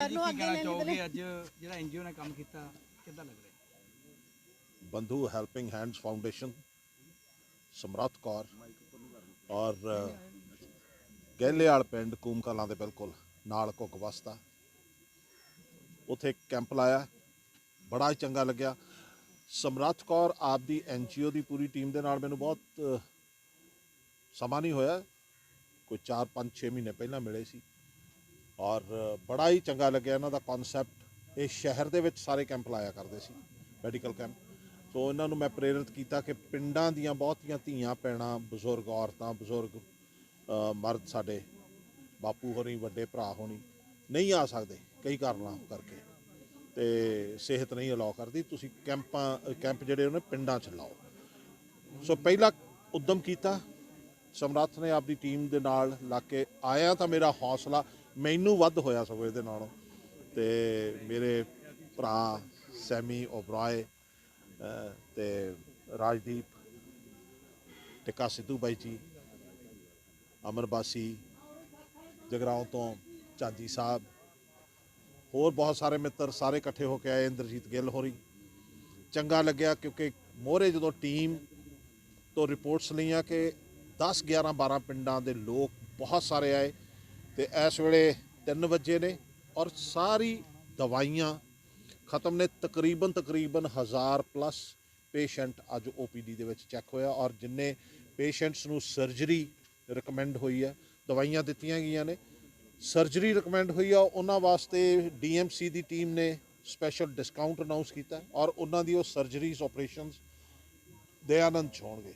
ਜੀ ਕੀ ਕਹਿਣਾ ਚਾਹੋਗੇ? ਅੱਜ ਜਿਹੜਾ ਐਨਜੀਓ ਨੇ ਕੰਮ ਕੀਤਾ ਕਿੱਦਾਂ ਲੱਗ ਰਿਹਾ? ਬੰਧੂ ਹੈਲਪਿੰਗ ਹੈਂਡਸ ਫਾਊਂਡੇਸ਼ਨ ਸਮਰੱਥ ਕੌਰ ਔਰ ਗਹਿਲੇਵਾਲ ਪਿੰਡ ਕੂਮ ਕਲਾਂ ਦੇ ਬਿਲਕੁਲ ਨਾਲ ਕੁੱਕ ਵਸਤਾ ਉਥੇ ਕੈਂਪ ਲਾਇਆ ਬੜਾ ਹੀ ਚੰਗਾ ਲੱਗਿਆ। ਸਮਰੱਥ ਕੌਰ ਆਪ ਦੀ ਐਨਜੀਓ ਦੀ ਪੂਰੀ ਟੀਮ ਦੇ ਨਾਲ ਮੈਨੂੰ ਬਹੁਤ ਸਮਾਂ ਨਹੀਂ ਹੋਇਆ। ਕੋਈ 4 5 6 ਮਹੀਨੇ ਪਹਿਲਾਂ ਮਿਲੇ ਸੀ। ਔਰ ਬੜਾ ਹੀ ਚੰਗਾ ਲੱਗਿਆ ਇਹਨਾਂ ਦਾ ਕਨਸੈਪਟ ਇਹ ਸ਼ਹਿਰ ਦੇ ਵਿੱਚ ਸਾਰੇ ਕੈਂਪ ਲਾਇਆ ਕਰਦੇ ਸੀ ਮੈਡੀਕਲ ਕੈਂਪ ਸੋ ਇਹਨਾਂ ਨੂੰ ਮੈਂ ਪ੍ਰੇਰਿਤ ਕੀਤਾ ਕਿ ਪਿੰਡਾਂ ਦੀਆਂ ਬਹੁਤੀਆਂ ਧੀਆਂ ਪੈਣਾ ਬਜ਼ੁਰਗ ਔਰਤਾਂ, ਬਜ਼ੁਰਗ ਮਰਦ ਸਾਡੇ, ਬਾਪੂ ਹੋਣੀ, ਵੱਡੇ ਭਰਾ ਹੋਣੀ, ਨਹੀਂ ਆ ਸਕਦੇ, ਕਈ ਕਾਰਨਾਂ ਕਰਕੇ। ਤੇ ਸਿਹਤ ਨਹੀਂ ਅਲਾਉ ਕਰਦੀ, ਤੁਸੀਂ ਕੈਂਪਾਂ, ਕੈਂਪ ਜਿਹੜੇ ਉਹਨੇ ਪਿੰਡਾਂ 'ਚ ਲਾਓ। ਸੋ ਪਹਿਲਾ ਉਦਮ ਕੀਤਾ, ਸਮਰੱਥ ਨੇ ਆਪਦੀ ਟੀਮ ਦੇ ਨਾਲ ਲਾ ਕੇ ਆਇਆ ਤਾਂ ਮੇਰਾ ਹੌਸਲਾ ਮੈਨੂੰ ਵੱਧ ਹੋਇਆ ਸਗੋਂ ਇਹਦੇ ਨਾਲੋਂ। ਤੇ ਮੇਰੇ ਭਰਾ ਸੈਮੀ ਓਬਰਾਏ, ਅਹ, ਤੇ ਰਾਜਦੀਪ ਟਿੱਕਾ ਸਿੱਧੂ ਬਾਈ ਜੀ ਅਮਰਬਾਸੀ ਜਗਰਾਉਂ ਤੋਂ ਚਾਂਦੀ ਸਾਹਿਬ, ਹੋਰ ਬਹੁਤ ਸਾਰੇ ਮਿੱਤਰ ਸਾਰੇ ਇਕੱਠੇ ਹੋ ਕੇ ਆਏ ਇੰਦਰਜੀਤ ਗਿੱਲ ਹੋਰੀ। ਚੰਗਾ ਲੱਗਿਆ ਕਿਉਂਕਿ ਮੋਹਰੇ ਜਦੋਂ ਟੀਮ ਤੋਂ ਰਿਪੋਰਟਸ ਲਈਆਂ ਕਿ 10 11 12 ਪਿੰਡਾਂ ਦੇ ਲੋਕ ਬਹੁਤ ਸਾਰੇ ਆਏ। ਤੇ ਇਸ ਵੇਲੇ 3 ਵਜੇ ਨੇ ਔਰ ਸਾਰੀ ਦਵਾਈਆਂ ਖਤਮ ਨੇ। ਤਕਰੀਬਨ ਤਕਰੀਬਨ ਹਜ਼ਾਰ ਪਲੱਸ ਪੇਸ਼ੈਂਟ ਅੱਜ ਓਪੀਡੀ ਦੇ ਵਿੱਚ ਚੈੱਕ ਹੋਇਆ ਔਰ ਜਿੰਨੇ ਪੇਸ਼ੈਂਟਸ ਨੂੰ ਸਰਜਰੀ ਰეკਮੈਂਡ ਹੋਈ ਹੈ, ਦਵਾਈਆਂ ਦਿੱਤੀਆਂ ਗਈਆਂ ਨੇ। ਸਰਜਰੀ ਰეკਮੈਂਡ ਹੋਈ ਆ, ਉਹਨਾਂ ਵਾਸਤੇ ਡੀਐਮਸੀ ਦੀ ਟੀਮ ਨੇ ਸਪੈਸ਼ਲ ਡਿਸਕਾਊਂਟ ਅਨਾਉਂਸ ਕੀਤਾ ਔਰ ਉਹਨਾਂ ਦੀ ਉਹ ਸਰਜਰੀਜ਼ ਆਪਰੇਸ਼ਨਸ ਦੇ ਆਨੰਦ ਛੋਣਗੇ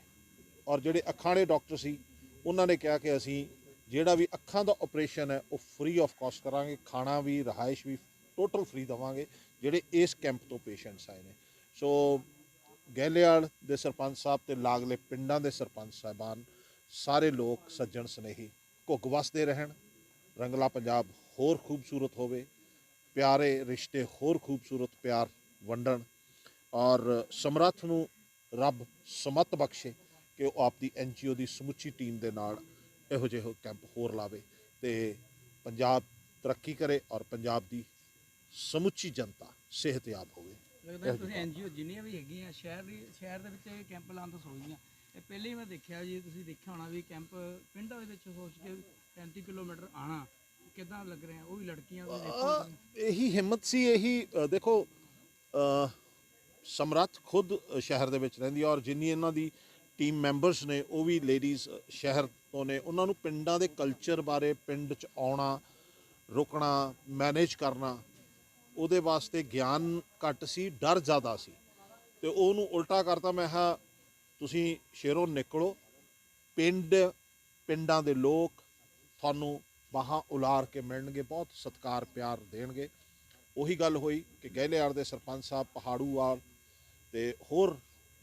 ਔਰ ਜਿਹੜੇ ਅਖਾਣੇ ਦੇ ਡਾਕਟਰ ਸੀ, ਉਹਨਾਂ ਨੇ ਕਿਹਾ ਕਿ ਅਸੀਂ ਜਿਹੜਾ ਵੀ ਅੱਖਾਂ ਦਾ ਆਪਰੇਸ਼ਨ ਹੈ, ਉਹ ਫ੍ਰੀ ਆਫ ਕਾਸਟ ਕਰਾਂਗੇ, ਖਾਣਾ ਵੀ, ਰਹਾਇਸ਼ ਵੀ ਟੋਟਲ ਫ੍ਰੀ ਦਵਾਂਗੇ, ਜਿਹੜੇ ਇਸ ਕੈਂਪ ਤੋਂ ਪੇਸ਼ੈਂਟਸ ਆਏ ਨੇ। ਸੋ ਗਹਿਲਿਆਲ ਦੇ ਸਰਪੰਚ ਸਾਹਿਬ ਤੇ ਲਾਗਲੇ ਪਿੰਡਾਂ ਦੇ ਸਰਪੰਚ ਸਾਹਿਬਾਨ, ਸਾਰੇ ਲੋਕ, ਸੱਜਣ ਸਨੇਹੀ, ਘੁੱਗ ਵਸਦੇ ਰਹਿਣ, ਰੰਗਲਾ ਪੰਜਾਬ ਹੋਰ ਖੂਬਸੂਰਤ ਹੋਵੇ, ਪਿਆਰੇ ਰਿਸ਼ਤੇ ਹੋਰ ਖੂਬਸੂਰਤ, ਪਿਆਰ ਵੰਡਣ, ਔਰ ਸਮਰੱਥ ਨੂੰ ਰੱਬ ਸਮਤ ਬਖਸ਼ੇ, ਕਿ ਉਹ ਆਪਦੀ ਐਨਜੀਓ ਦੀ ਸਮੁੱਚੀ ਟੀਮ ਦੇ ਨਾਲ ਇਹੋ ਜਿਹੇ ਕੈਂਪ ਹੋਰ ਲਾਵੇ ਤੇ ਪੰਜਾਬ ਤਰੱਕੀ ਕਰੇ ਔਰ ਪੰਜਾਬ ਦੀ ਸਮੁੱਚੀ ਜਨਤਾ ਸਿਹਤਯਾਬ ਹੋਵੇ। ਲੱਗਦਾ ਤੁਸੀਂ ਐਨਜੀਓ ਜਿੰਨੀਆਂ ਵੀ ਹੈਗੀਆਂ ਸ਼ਹਿਰ ਦੀ ਸ਼ਹਿਰ ਦੇ ਵਿੱਚ ਇਹ ਕੈਂਪ ਲਾਉਣ ਤੋਂ ਸੋਚਦੀਆਂ ਇਹ ਪਹਿਲੇ ਹੀ ਮੈਂ ਦੇਖਿਆ ਜੀ ਤੁਸੀਂ ਦੇਖਿਆ ਹੋਣਾ ਵੀ ਕੈਂਪ ਪਿੰਡਾਂ ਦੇ ਵਿੱਚ ਸੋਚ ਕੇ 35 ਕਿਲੋਮੀਟਰ ਆਣਾ ਕਿੱਦਾਂ ਲੱਗ ਰਿਹਾ? ਉਹ ਵੀ ਲੜਕੀਆਂ ਵੀ ਦੇਖੋ। ਇਹੀ ਹਿੰਮਤ ਸੀ ਇਹੀ ਦੇਖੋ ਸਮਰੱਥ ਖੁਦ ਸ਼ਹਿਰ ਦੇ ਵਿੱਚ ਰਹਿੰਦੀ ਔਰ ਜਿੰਨੀ ਇਹਨਾਂ ਦੀ ਟੀਮ ਮੈਂਬਰਸ ਨੇ, ਉਹ ਵੀ ਲੇਡੀਜ਼ ਸ਼ਹਿਰ ਤੋਂ ਨੇ, ਉਹਨਾਂ ਨੂੰ ਪਿੰਡਾਂ ਦੇ ਕਲਚਰ ਬਾਰੇ, ਪਿੰਡ 'ਚ ਆਉਣਾ, ਰੁਕਣਾ ਮੈਨੇਜ ਕਰਨਾ, ਉਹਦੇ ਵਾਸਤੇ ਗਿਆਨ ਘੱਟ ਸੀ, ਡਰ ਜ਼ਿਆਦਾ ਸੀ। ਤੇ ਉਹਨੂੰ ਉਲਟਾ ਕਰਤਾ ਮੈਂ ਕਿਹਾ, ਤੁਸੀਂ ਸ਼ੇਰੋਂ ਨਿਕਲੋ, ਪਿੰਡ, ਪਿੰਡਾਂ ਦੇ ਲੋਕ ਤੁਹਾਨੂੰ ਬਾਹਾਂ ਉਲਾਰ ਕੇ ਮਿਲਣਗੇ, ਬਹੁਤ ਸਤਿਕਾਰ, ਪਿਆਰ ਦੇਣਗੇ। ਉਹੀ ਗੱਲ ਹੋਈ ਕਿ ਗਹਿਲੇਆੜ ਦੇ ਸਰਪੰਚ ਸਾਹਿਬ, ਪਹਾੜੂਵਾਲ ਤੇ ਹੋਰ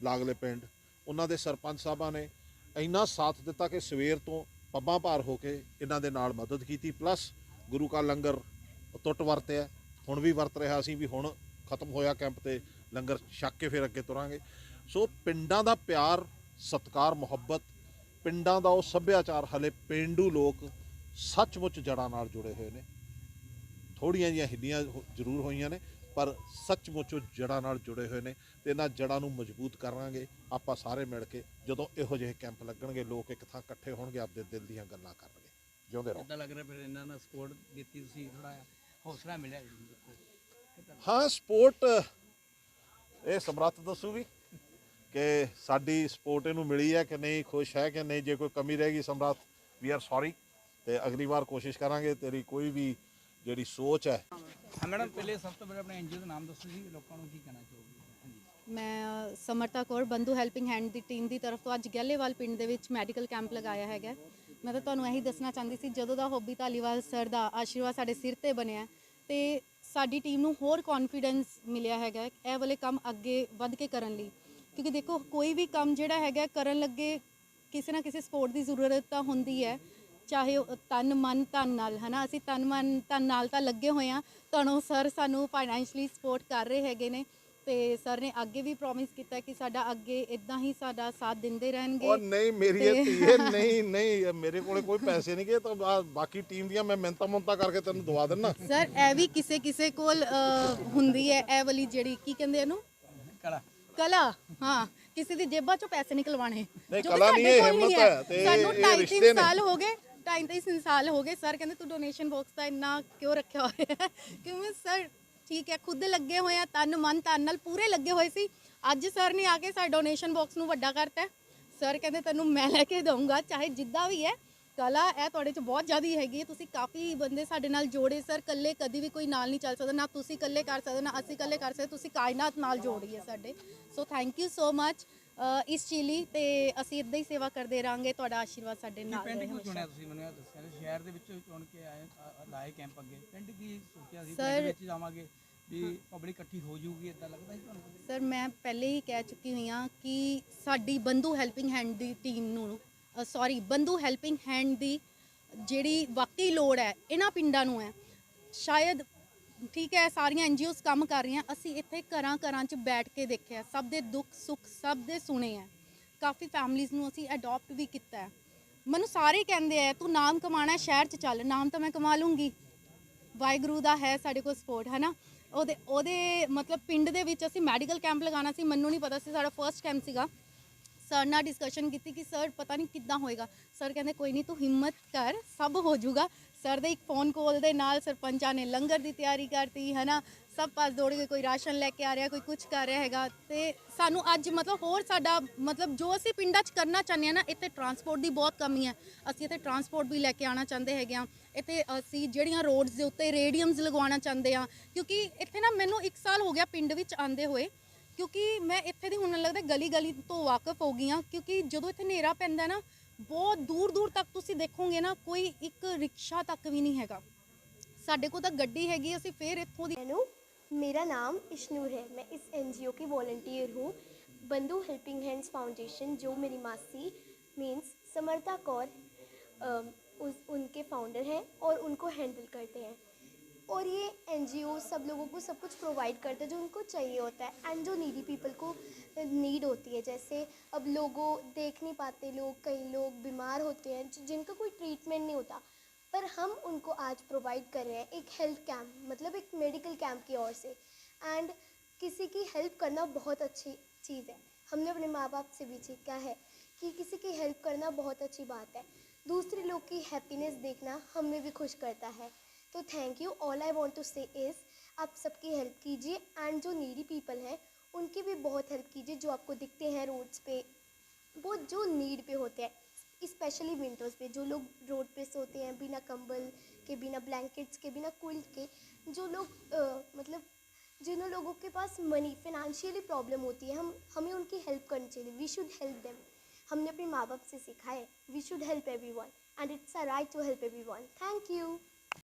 ਲਾਗਲੇ ਪਿੰਡ ਉਹਨਾਂ ਦੇ ਸਰਪੰਚ ਸਾਹਿਬਾਂ ਨੇ ਇੰਨਾ ਸਾਥ ਦਿੱਤਾ ਕਿ ਸਵੇਰ ਤੋਂ ਪੱਬਾਂ ਭਾਰ ਹੋ ਕੇ ਇਹਨਾਂ ਦੇ ਨਾਲ ਮਦਦ ਕੀਤੀ ਪਲੱਸ ਗੁਰੂ ਕਾ ਲੰਗਰ ਟੁੱਟ ਵਰਤਿਆ। ਹੁਣ ਵੀ ਵਰਤ ਰਿਹਾ ਸੀ ਵੀ ਹੁਣ ਖਤਮ ਹੋਇਆ ਕੈਂਪ ਤੇ ਲੰਗਰ ਛੱਕ ਕੇ ਫਿਰ ਅੱਗੇ ਤੁਰਾਂਗੇ। ਸੋ ਪਿੰਡਾਂ ਦਾ ਪਿਆਰ, ਸਤਕਾਰ, ਮੁਹੱਬਤ, ਪਿੰਡਾਂ ਦਾ ਉਹ ਸੱਭਿਆਚਾਰ ਹਲੇ ਪਿੰਡੂ ਲੋਕ ਸੱਚਮੁੱਚ ਜੜਾਂ ਨਾਲ ਜੁੜੇ ਹੋਏ ਨੇ। ਥੋੜੀਆਂ ਜਿਹੀਆਂ ਹਿੱਲੀਆਂ ਹੋ- ਜ਼ਰੂਰ ਹੋਈਆਂ ਨੇ। ਪਰ ਸੱਚਮੁੱਚ ਉਹ ਜੜਾਂ ਨਾਲ ਜੁੜੇ ਹੋਏ ਨੇ ਤੇ ਇਹਨਾਂ ਜੜਾਂ ਨੂੰ ਮਜ਼ਬੂਤ ਕਰਾਂਗੇ। ਆਪਾਂ ਸਾਰੇ ਮਿਲ ਕੇ ਜਦੋਂ ਇਹੋ ਜਿਹੇ ਕੈਂਪ ਲੱਗਣਗੇ ਲੋਕ ਇੱਕ ਥਾਂ ਇਕੱਠੇ ਹੋਣਗੇ ਆਪਦੇ ਦਿਲ ਦੀਆਂ ਗੱਲਾਂ ਕਰਨਗੇ। ਜਿਉਂਦੇ ਰਹੋ। ਕਿੱਦਾਂ ਲੱਗ ਰਿਹਾ ਫਿਰ ਇਹਨਾਂ ਨਾਲ ਸਪੋਰਟ ਦਿੱਤੀ ਤੁਸੀਂ? ਥੋੜਾ ਹੌਸਲਾ ਮਿਲਿਆ ਹਾਂ ਸਪੋਰਟ ਇਹ ਸਮਰੱਥ ਦੱਸੂ ਵੀ ਕਿ ਸਾਡੀ ਸਪੋਰਟ ਇਹਨੂੰ ਮਿਲੀ ਹੈ ਕਿ ਨਹੀਂ ਖੁਸ਼ ਹੈ ਕਿ ਨਹੀਂ? ਜੇ ਕੋਈ ਕਮੀ ਰਹੇਗੀ ਸਮਰੱਥ ਵੀ ਆਰ ਸੌਰੀ ਤੇ ਅਗਲੀ ਵਾਰ ਕੋਸ਼ਿਸ਼ ਕਰਾਂਗੇ ਤੇਰੀ ਕੋਈ ਵੀ ਜਿਹੜੀ ਸੋਚ ਹੈ ਹਾਂ ਮੈਡਮ, ਪਹਿਲੇ ਸਭ ਤੋਂ ਪਹਿਲਾਂ ਆਪਣੇ ਐਨਜੀਓ ਦਾ ਨਾਮ ਦੱਸੋ ਜੀ, ਲੋਕਾਂ ਨੂੰ ਕੀ ਕਹਿਣਾ ਚਾਹੋਗੇ? ਮੈਂ ਸਮਰਤਾ ਕੌਰ, ਬੰਧੂ ਹੈਲਪਿੰਗ ਹੈਂਡ ਦੀ ਟੀਮ ਦੀ ਤਰਫ ਤੋਂ ਅੱਜ ਗਹਿਲੇਵਾਲ ਪਿੰਡ ਦੇ ਵਿੱਚ ਮੈਡੀਕਲ ਕੈਂਪ ਲਗਾਇਆ ਹੈਗਾ। ਮੈਂ ਤਾਂ ਤੁਹਾਨੂੰ ਇਹੀ ਦੱਸਣਾ ਚਾਹੁੰਦੀ ਸੀ, ਜਦੋਂ ਦਾ ਹੋਬੀ ਧਾਲੀਵਾਲ ਸਰ ਦਾ ਆਸ਼ੀਰਵਾਦ ਸਾਡੇ ਸਿਰ ਤੇ ਬਣਿਆ, ਤੇ ਸਾਡੀ ਟੀਮ ਨੂੰ ਹੋਰ ਕੌਨਫੀਡੈਂਸ ਮਿਲਿਆ ਹੈਗਾ, ਇਹ ਵਾਲੇ ਕੰਮ ਅੱਗੇ ਵੱਧ ਕੇ ਕਰਨ ਲਈ। ਕਿਉਂਕਿ ਦੇਖੋ, ਕੋਈ ਵੀ ਕੰਮ ਜਿਹੜਾ ਹੈਗਾ, ਕਰਨ ਲੱਗੇ ਕਿਸੇ ਨਾ ਕਿਸੇ ਸਪੋਰਟ ਦੀ ਜ਼ਰੂਰਤ ਤਾਂ ਹੁੰਦੀ ਹੈ ਚਾਹੇ ਉਹ ਤਨ ਮਨ ਧਨ ਨਾਲ ਹਨਾ? ਅਸੀਂ ਤਨ ਮਨ ਧਨ ਨਾਲ ਤਾਂ ਲੱਗੇ ਹੋਏ ਆ ਤੁਹਾਨੂੰ ਸਰ ਸਾਨੂੰ ਫਾਈਨੈਂਸ਼ਲੀ ਸਪੋਰਟ ਕਰ ਰਹੇ ਹੈਗੇ ਨੇ ਤੇ ਸਰ ਨੇ ਅੱਗੇ ਵੀ ਪ੍ਰੋਮਿਸ ਕੀਤਾ ਕਿ ਸਾਡਾ ਅੱਗੇ ਇਦਾਂ ਹੀ ਸਾਡਾ ਸਾਥ ਦਿੰਦੇ ਉਹ ਰਹਿਣਗੇ ਨਹੀਂ ਮੇਰੀ ਇਹ ਧੀਏ ਨਹੀਂ ਨਹੀਂ ਮੇਰੇ ਕੋਲੇ ਕੋਈ ਪੈਸੇ ਨਹੀਂ ਗਏ ਤਾਂ ਬਾਕੀ ਟੀਮ ਦੀਆਂ ਮੈਂ ਮਿਹਨਤਾਂ ਮੁੰਤਾ ਕਰਕੇ ਤੈਨੂੰ ਦਵਾ ਦਿੰਨਾ। ਸਰ ਇਹ ਵੀ ਕਿਸੇ ਕਿਸੇ ਕੋਲ ਹੁੰਦੀ ਹੈ ਇਹ ਵਾਲੀ ਜਿਹੜੀ ਕੀ ਕਹਿੰਦੇ ਇਹਨੂੰ? ਕਲਾ। ਕਲਾ ਹਾਂ। ਕਿਸੇ ਦੀ ਜੇਬਾਂ ਚੋਂ ਪੈਸੇ ਨਿਕਲਵਾਣੇ ਨਹੀਂ, ਜੋ ਕਲਾ ਨਹੀਂ, ਹਿੰਮਤ ਹੈ। ਸਾਨੂੰ ਇਹ 2.5 ਰਿਸ਼ਤੇ ਨੇ। ਸਾਲ ਹੋ ਗਏ। 2.5 ਸਾਲ ਹੋ ਗਏ। ਸਰ ਕਹਿੰਦੇ, ਤੂੰ ਡੋਨੇਸ਼ਨ ਬਾਕਸ ਦਾ ਇੰਨਾ ਕਿਉਂ ਰੱਖਿਆ ਹੋਇਆ ਹੈ? ਕਿਉਂਕਿ ਸਰ ਠੀਕ ਹੈ, ਖੁਦ ਲੱਗੇ ਹੋਏ ਆ, ਤਨ ਮਨ ਤਨ ਨਾਲ ਪੂਰੇ ਲੱਗੇ ਹੋਏ ਸੀ। ਅੱਜ ਸਰ ਨੇ ਆ ਕੇ ਸਾਡੇ ਡੋਨੇਸ਼ਨ ਬਾਕਸ ਨੂੰ ਵੱਡਾ ਕਰਤਾ ਸਰ ਕਹਿੰਦੇ, ਤੈਨੂੰ ਮੈਂ ਲੈ ਕੇ ਦਊਂਗਾ, ਚਾਹੇ ਜਿੱਦਾਂ ਵੀ ਹੈ। ਕਲਾ ਇਹ ਤੁਹਾਡੇ ਚ ਬਹੁਤ ਜ਼ਿਆਦਾ ਹੈਗੀ ਹੈ। ਤੁਸੀਂ ਕਾਫੀ ਬੰਦੇ ਸਾਡੇ ਨਾਲ ਜੋੜੇ ਸਰ ਇਕੱਲੇ ਕਦੀ ਵੀ ਕੋਈ ਨਾਲ ਨਹੀਂ ਚੱਲ ਸਕਦਾ। ਨਾ ਤੁਸੀਂ ਇਕੱਲੇ ਕਰ ਸਕਦੇ, ਨਾ ਅਸੀਂ ਇਕੱਲੇ ਕਰ ਸਕਦੇ। ਤੁਸੀਂ ਕਾਇਨਾਤ ਨਾਲ ਜੋੜੀ ਹੈ ਸਾਡੇ। ਸੋ ਥੈਂਕ ਯੂ ਸੋ ਮੱਚ ਇਸ ਚੀਲੀ ਤੇ ਅਸੀਂ ਇਦਾਂ ਹੀ ਸੇਵਾ ਕਰਦੇ ਰਹਾਂਗੇ ਤੁਹਾਡਾ ਆਸ਼ੀਰਵਾਦ ਸਾਡੇ ਨਾਲ ਪਿੰਡ ਰਹੇ ਕਿਉਂ ਹਮੇਸ਼ਾ। ਚੁਣਿਆ ਤੁਸੀਂ? ਮੈਨੂੰ ਇਹ ਦੱਸਿਆ ਕਿ ਸ਼ਹਿਰ ਦੇ ਵਿੱਚੋਂ ਚੁਣ ਕੇ ਆਏ ਆ- ਲਾਏ ਕੈਂਪ ਅੱਗੇ। ਪਿੰਡ ਕੀ ਸੋਚਿਆ ਸੀ? Sir- ਪਿੰਡ ਵਿੱਚ ਜਾਵਾਂਗੇ ਵੀ ਪਬਲਿਕ ਇਕੱਠੀ ਹੋ ਜਾਊਗੀ ਇਦਾਂ ਲੱਗਦਾ ਸੀ ਤੁਹਾਨੂੰ? ਸਰ ਮੈਂ ਪਹਿਲੇ ਹੀ ਕਹਿ ਚੁੱਕੀ ਹੋਈ ਹਾਂ ਕਿ ਸਾਡੀ ਬੰਧੂ ਹੈਲਪਿੰਗ ਹੈਂਡ ਦੀ ਟੀਮ ਨੂੰ ਸੌਰੀ ਬੰਧੂ ਹੈਲਪਿੰਗ ਹੈਂਡ ਦੀ ਜਿਹੜੀ ਵਾਕਈ ਲੋੜ ਹੈ ਇਹਨਾਂ ਪਿੰਡਾਂ ਨੂੰ ਹੈ ਸ਼ਾਇਦ ਠੀਕ ਹੈ, ਸਾਰੀਆਂ ਐਨਜੀਓਜ਼ ਕੰਮ ਕਰ ਰਹੀਆਂ। ਅਸੀਂ ਇੱਥੇ ਘਰਾਂ ਘਰਾਂ 'ਚ ਬੈਠ ਕੇ ਦੇਖਿਆ, ਸਭ ਦੇ ਦੁੱਖ ਸੁੱਖ ਸਭ ਦੇ ਸੁਣੇ ਆ। ਕਾਫੀ ਫੈਮਲੀਆਂ ਨੂੰ ਅਸੀਂ ਅਡਾਪਟ ਵੀ ਕੀਤਾ ਹੈ। ਮੈਨੂੰ ਸਾਰੇ ਕਹਿੰਦੇ ਆ, ਤੂੰ ਨਾਮ ਕਮਾਣਾ ਸ਼ਹਿਰ 'ਚ ਚੱਲ, ਨਾਮ ਤਾਂ ਮੈਂ ਕਮਾ ਲੂੰਗੀ। ਵਾਹਿਗੁਰੂ ਦਾ ਹੈ ਸਾਡੇ ਕੋਲ ਸਪੋਰਟ ਹੈ ਨਾ ਉਹਦੇ ਉਹਦੇ ਮਤਲਬ ਪਿੰਡ ਦੇ ਵਿੱਚ ਅਸੀਂ ਮੈਡੀਕਲ ਕੈਂਪ ਲਗਾਉਣਾ ਸੀ, ਮੈਨੂੰ ਨਹੀਂ ਪਤਾ ਸੀ, ਸਾਡਾ ਫਰਸਟ ਕੈਂਪ ਸੀਗਾ। ਸਰ ਨਾਲ ਡਿਸਕਸ਼ਨ ਕੀਤੀ ਕਿ ਸਰ ਪਤਾ ਨਹੀਂ ਕਿੱਦਾਂ ਹੋਏਗਾ। ਸਰ ਕਹਿੰਦੇ, ਕੋਈ ਨਹੀਂ, ਤੂੰ ਹਿੰਮਤ ਕਰ, ਸਭ ਹੋ ਜਾਊਗਾ। ਸਰ ਦੇ ਇੱਕ ਫੋਨ ਕਾਲ ਦੇ ਨਾਲ ਸਰਪੰਚਾਂ ਨੇ ਲੰਗਰ ਦੀ ਤਿਆਰੀ ਕਰਤੀ ਹੈ ਨਾ ਸਭ ਪਾਸ ਦੌੜ ਕੇ ਕੋਈ ਰਾਸ਼ਨ ਲੈ ਕੇ ਆ ਰਿਹਾ, ਕੋਈ ਕੁਝ ਕਰ ਰਿਹਾ ਹੈਗਾ ਤੇ ਸਾਨੂੰ ਅੱਜ ਮਤਲਬ ਹੋਰ ਸਾਡਾ ਮਤਲਬ ਜੋ ਅਸੀਂ ਪਿੰਡਾਂ 'ਚ ਕਰਨਾ ਚਾਹੁੰਦੇ ਆ ਨਾ, ਇੱਥੇ ਟਰਾਂਸਪੋਰਟ ਦੀ ਬਹੁਤ ਕਮੀ ਹੈ। ਅਸੀਂ ਇੱਥੇ ਟਰਾਂਸਪੋਰਟ ਵੀ ਲੈ ਕੇ ਆਉਣਾ ਚਾਹੁੰਦੇ ਹੈਗੇ ਆ ਇੱਥੇ ਅਸੀਂ ਜਿਹੜੀਆਂ ਰੋਡਸ ਦੇ ਉੱਤੇ ਰੇਡੀਅਮਸ ਲਗਵਾਉਣਾ ਚਾਹੁੰਦੇ ਆ ਕਿਉਂਕਿ ਇੱਥੇ ਨਾ ਮੈਨੂੰ 1 ਸਾਲ ਹੋ ਗਿਆ ਪਿੰਡ ਵਿੱਚ ਆਂਦੇ ਹੋਏ, ਕਿਉਂਕਿ ਮੈਂ ਇੱਥੇ ਦੀ ਹੁਣ ਮੈਨੂੰ ਲੱਗਦਾ ਗਲੀ ਗਲੀ ਤੋਂ ਵਾਕਿਫ ਹੋ ਗਈ ਹਾਂ, ਕਿਉਂਕਿ ਜਦੋਂ ਇੱਥੇ ਹਨੇਰਾ ਪੈਂਦਾ ਨਾ ਬਹੁਤ ਦੂਰ ਦੂਰ ਤੱਕ ਤੁਸੀਂ ਦੇਖੋਗੇ ਨਾ ਕੋਈ ਇੱਕ ਰਿਕਸ਼ਾ ਤੱਕ ਵੀ ਨਹੀਂ ਹੈਗਾ ਸਾਡੇ ਕੋਲ ਤਾਂ ਗੱਡੀ ਹੈਗੀ ਅਸੀਂ ਫੇਰ ਇੱਥੋਂ ਦੀ हेलो मेरा नाम इश्नूर है मैं इस एनजीओ की वॉल्टियर हूँ बंधु हेल्पिंग हैंड्स फाउंडेशन जो मेरी मासी मीन्स समर्था कौर अम, उस उनके फाउंडर हैं और उनको हैंडल करते हैं और ये एनजीओ सब लोगों को सब कुछ प्रोवाइड करता है जो उनको चाहिए होता है एंड जो नीडी पीपल को नीड होती है। जैसे अब लोगों, देख नहीं पाते लोग, कई लोग बीमार होते हैं जिनका कोई ट्रीटमेंट नहीं होता। पर हम उनको आज प्रोवाइड कर रहे हैं एक हेल्थ कैंप मतलब एक मेडिकल कैंप की ओर से। एंड किसी की हेल्प करना बहुत अच्छी चीज़ है। हमने अपने माँ बाप से भी सीखा है कि किसी की हेल्प करना बहुत अच्छी बात है। दूसरे लोग की हैप्पीनेस देखना हमें भी खुश करता है। तो thank you all I want to say is आप सबकी हेल्प कीजिए एंड जो नीडी पीपल हैं उनकी भी बहुत हेल्प कीजिए जो आपको दिखते हैं रोड्स पे। वो जो नीड पे होते हैं स्पेशली विंटर्स पे जो लोग रोड पे सोते हैं बिना कंबल के बिना ब्लैंकेट्स के बिना कुल्ट के जो लोग अ, मतलब जिन लोगों के पास मनी फिनेंशियली प्रॉब्लम होती है हम हमें उनकी हेल्प करनी चाहिए। वी शुड हेल्प देम हमने अपने माँ बाप से सीखा है we should help everyone and it's a right to help everyone thank you